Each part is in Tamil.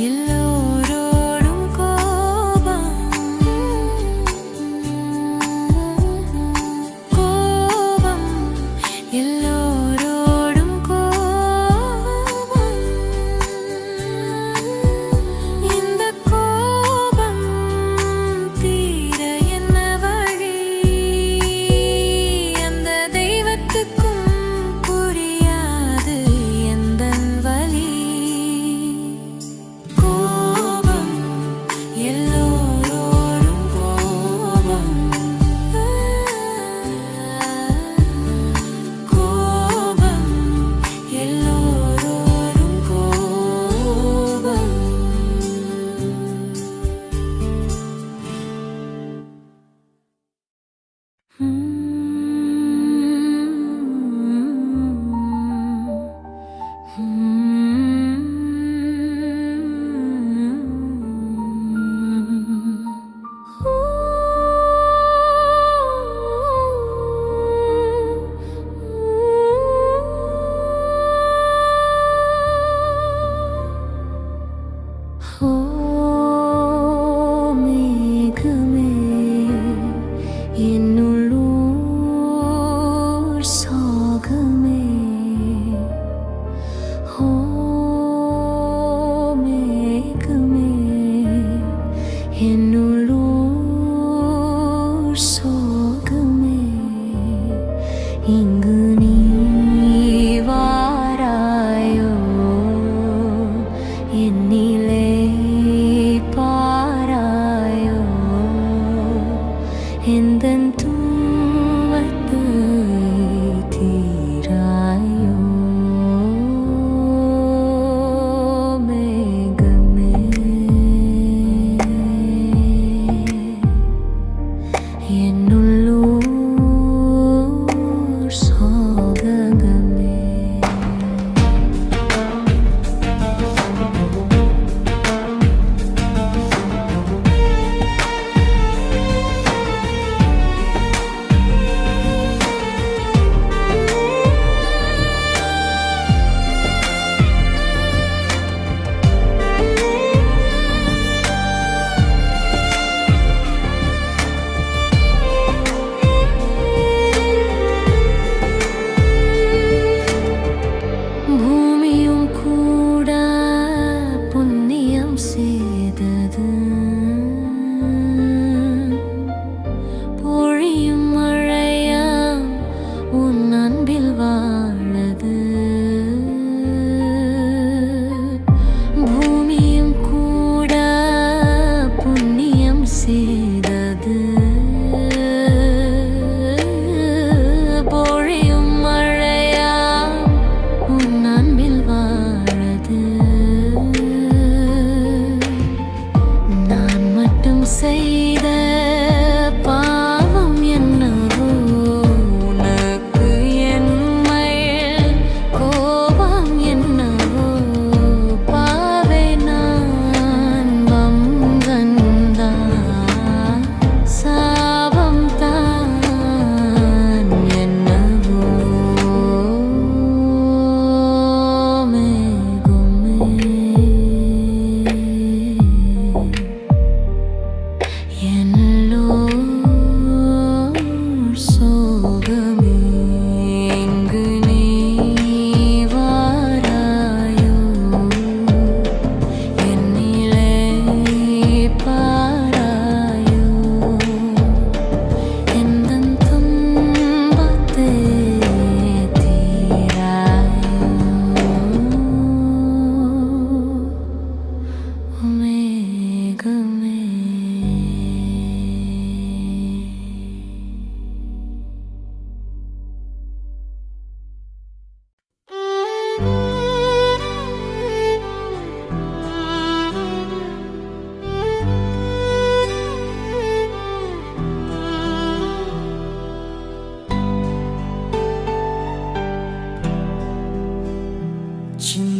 எல்லோரோடும் எந்தன் துன்பத்தை தீராயோ மேகமே என்னுள்ளூர்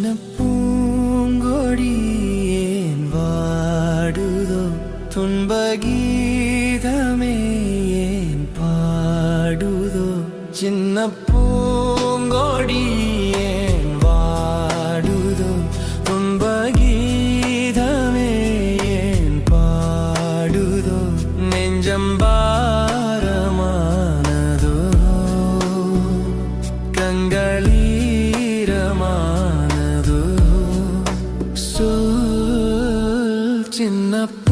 சின்ன பூங்கொடி ஏன் வாடுதோ? துன்ப கீதமே ஏன் பாடுதோ? சின்ன In the.